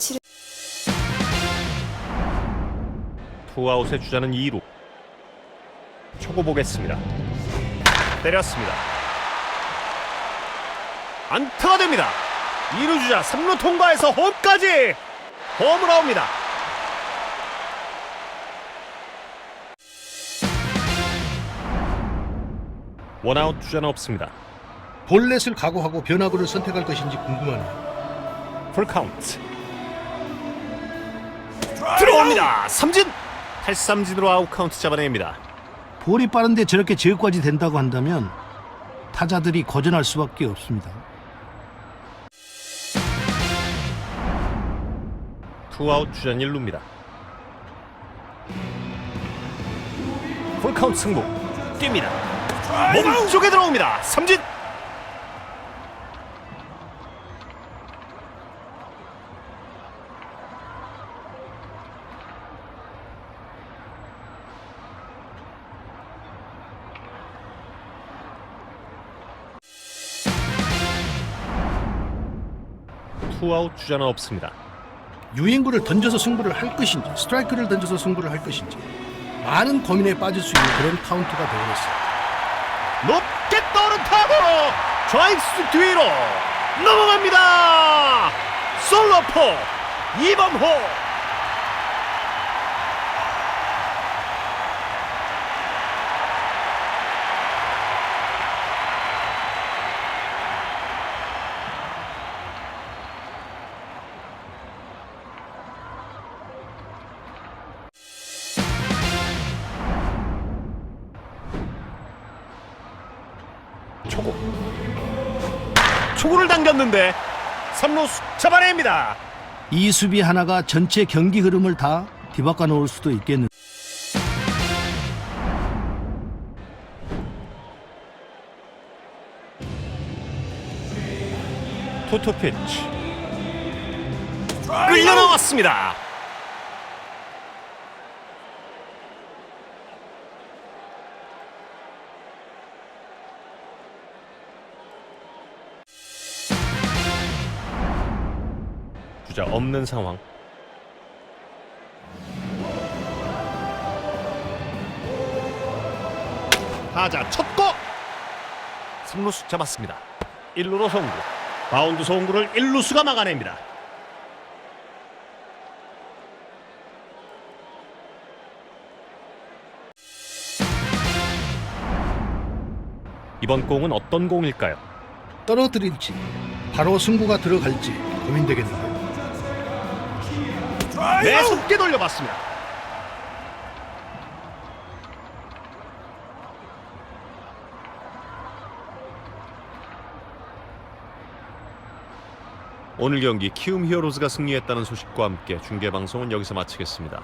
치료 투아웃의 주자는 2루. 초고 보겠습니다. 때렸습니다. 안타가 됩니다. 2루 주자 3루 통과해서 홈까지 홈으로 나옵니다. 원아웃 주자는 없습니다. 볼넷을 각오하고 변화구를 선택할 것인지 궁금하네요. 풀 카운트 들어옵니다. 삼진 탈삼진으로 아웃 카운트 잡아냅니다. 볼이 빠른데 저렇게 제어까지 된다고 한다면 타자들이 거전할 수밖에 없습니다. 투아웃 주전 1루입니다. 풀카운트 승부 뜁니다. 몸 쪽에 들어옵니다. 삼진 투아웃 주자는 없습니다. 유인구를 던져서 승부를 할 것인지 스트라이크를 던져서 승부를 할 것인지 많은 고민에 빠질 수 있는 그런 카운트가 되어버렸어요. 높게 떠오른 타구로 좌익수 뒤로 넘어갑니다. 솔로포 이범호 초구 초구를 당겼는데 3루 잡아냅니다. 이 수비 하나가 전체 경기 흐름을 다 뒤바꿔 놓을 수도 있겠는. 투투 피치 끌려 나왔습니다. 주자 없는 상황. 타자 첫고 3루수 잡았습니다. 1루로 송구. 바운드 송구를 1루수가 막아냅니다. 이번 공은 어떤 공일까요? 떨어뜨릴지 바로 승부가 들어갈지 고민되겠는데요. 네, 속게 돌려봤습니다. 오늘 경기 키움 히어로즈가 승리했다는 소식과 함께 중계방송은 여기서 마치겠습니다.